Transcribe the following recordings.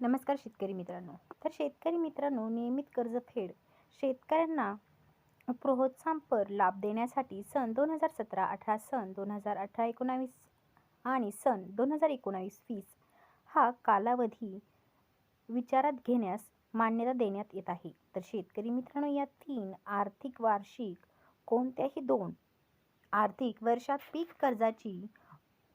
नमस्कार शेतकरी मित्रांनो. तर शेतकरी मित्रांनो नियमित कर्जफेड शेतकऱ्यांना प्रोत्साहनपर लाभ देण्यासाठी सन दोन हजार सतरा अठरा सन दोन हजार अठरा एकोणावीस आणि सन दोन हजार एकोणावीस वीस हा कालावधी विचारात घेण्यास मान्यता देण्यात येत आहे. तर शेतकरी मित्रांनो या तीन आर्थिक वार्षिक कोणत्याही दोन आर्थिक वर्षात पीक कर्जाची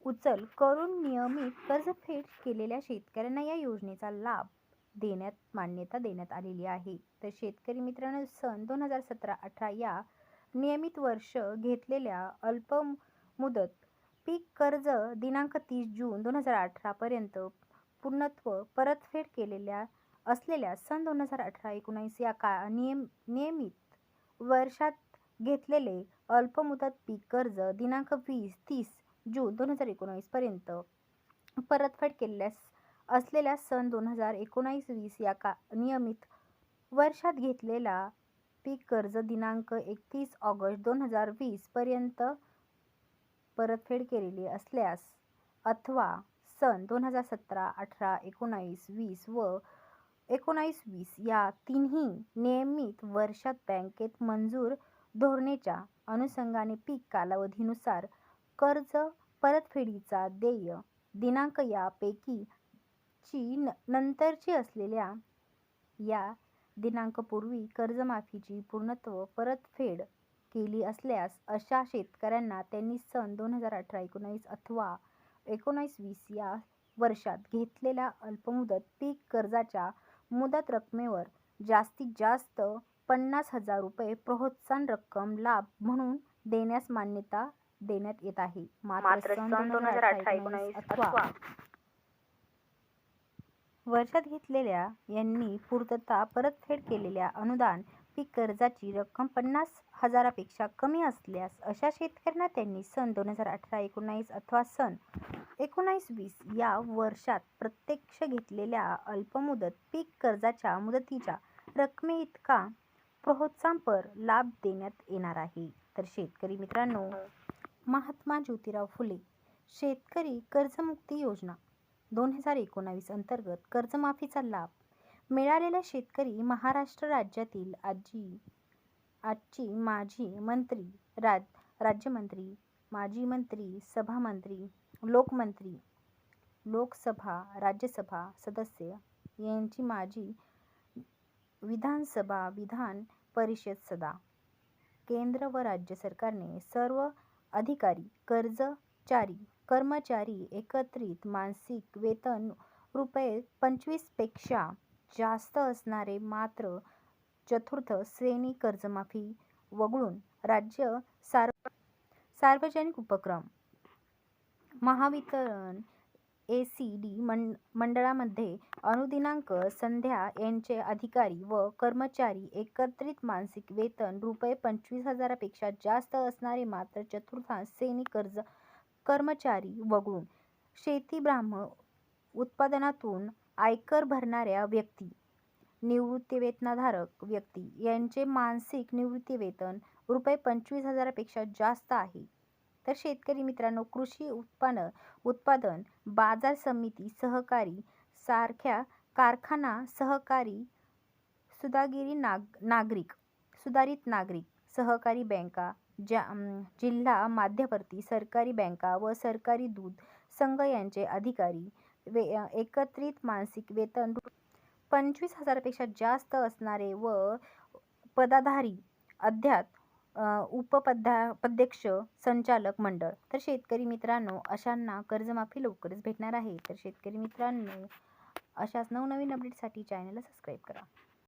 उचल करून नियमित कर्जफेड केलेल्या शेतकऱ्यांना या योजनेचा लाभ देण्यात मान्यता देण्यात आलेली आहे. तर शेतकरी मित्रांनो सन दोन हजार सतरा अठरा या नियमित वर्ष घेतलेल्या अल्प मुदत पीक कर्ज दिनांक तीस जून दोन हजार अठरापर्यंत पूर्णत्व परतफेड केलेल्या असलेल्या सन दोन हजार अठरा एकोणीस या का नियम नियमित वर्षात घेतलेले अल्पमुदत पीक कर्ज दिनांक वीस तीस जून दोन हजार एकोणावीसपर्यंत परतफेड केल्यास असलेल्या सन दोन हजार एकोणावीस वीस या का नियमित वर्षात घेतलेला पीक कर्ज दिनांक एकतीस ऑगस्ट दोन हजार वीसपर्यंत परतफेड केलेली असल्यास अथवा सन दोन हजार सतरा अठरा एकोणावीस वीस व एकोणावीस वीस या तिन्ही नियमित वर्षात बँकेत मंजूर धोरणेच्या अनुषंगाने पीक कालावधीनुसार कर्ज परतफेडीचा देय दिनांक यापैकी ची न नंतरची असलेल्या या दिनांकपूर्वी कर्जमाफीची पूर्णत्व परतफेड केली असल्यास अशा शेतकऱ्यांना त्यांनी सन दोन हजार अठरा एकोणावीस अथवा एकोणावीस वीस या वर्षात घेतलेल्या अल्पमुदत पीक कर्जाच्या मुदत रकमेवर जास्तीत जास्त पन्नास हजार रुपये प्रोत्साहन रक्कम लाभ म्हणून देण्यास मान्यता देण्यात येत आहे. मात्र सन दोन हजार अठरा एकोणावीस अथवा वर्षात घेतलेल्या यांनी पूर्तता परतफेड केलेल्या अनुदान पीक कर्जाची रक्कम पन्नास हजारापेक्षा कमी असल्यास अशा शेतकऱ्यांना त्यांनी सन दोन हजार अठरा एकोणावीस अथवा सन एकोणावीस वीस या वर्षात प्रत्यक्ष घेतलेल्या अल्पमुदत पीक कर्जाच्या मुदतीच्या रकमेइतका प्रोत्साहनपर लाभ देण्यात येणार आहे. तर शेतकरी मित्रांनो महात्मा ज्योतिराव फुले शेतकरी कर्जमुक्ती योजना दोन हजार एकोणावीस अंतर्गत कर्जमाफीचा लाभ मिळालेला शेतकरी महाराष्ट्र राज्यातील आजी आजची माजी मंत्री राज राज्यमंत्री माजी मंत्री सभामंत्री लोकमंत्री लोकसभा राज्यसभा सदस्य यांची माजी विधानसभा विधान परिषद सदा. केंद्र व राज्य सरकारने सर्व अधिकारी कर्जचारी कर्मचारी एकत्रित मासिक वेतन रुपये पंचवीसपेक्षा जास्त असणारे मात्र चतुर्थ श्रेणी कर्जमाफी वगळून राज्य सार्व सार्वजनिक उपक्रम. महावितरण ए सी डी मंड मंडळामध्ये अनुदिनांक संध्या यांचे अधिकारी व कर्मचारी एकत्रित मासिक वेतन रुपये पंचवीस हजारापेक्षा जास्त असणारे मात्र चतुर्थांश सेनी कर्ज कर्मचारी वगळून शेती ब्राह्म उत्पादनातून आयकर भरणाऱ्या व्यक्ती निवृत्तीवेतनाधारक व्यक्ती यांचे मासिक निवृत्तीवेतन रुपये पंचवीस हजारापेक्षा जास्त आहे. तर शेतकरी मित्रांनो कृषी उत्पादन उत्पादन बाजार समिती सहकारी सारख्या कारखाना सहकारी सुदागिरी नाग नागरिक सुधारित नागरिक सहकारी बँका ज्या जिल्हा मध्यवर्ती सरकारी बँका व सरकारी दूध संघ यांचे अधिकारी वे एकत्रित मासिक वेतन पंचवीस हजारापेक्षा जास्त असणारे व पदाधारी अध्यात उपपदा अध्यक्ष संचालक मंडळ. तर शेतकरी मित्रांनो अशांना कर्जमाफी लवकरच भेटणार आहे. तर शेतकरी मित्रांनो अशाच नवनवीन अपडेटसाठी चॅनलला सबस्क्राईब करा.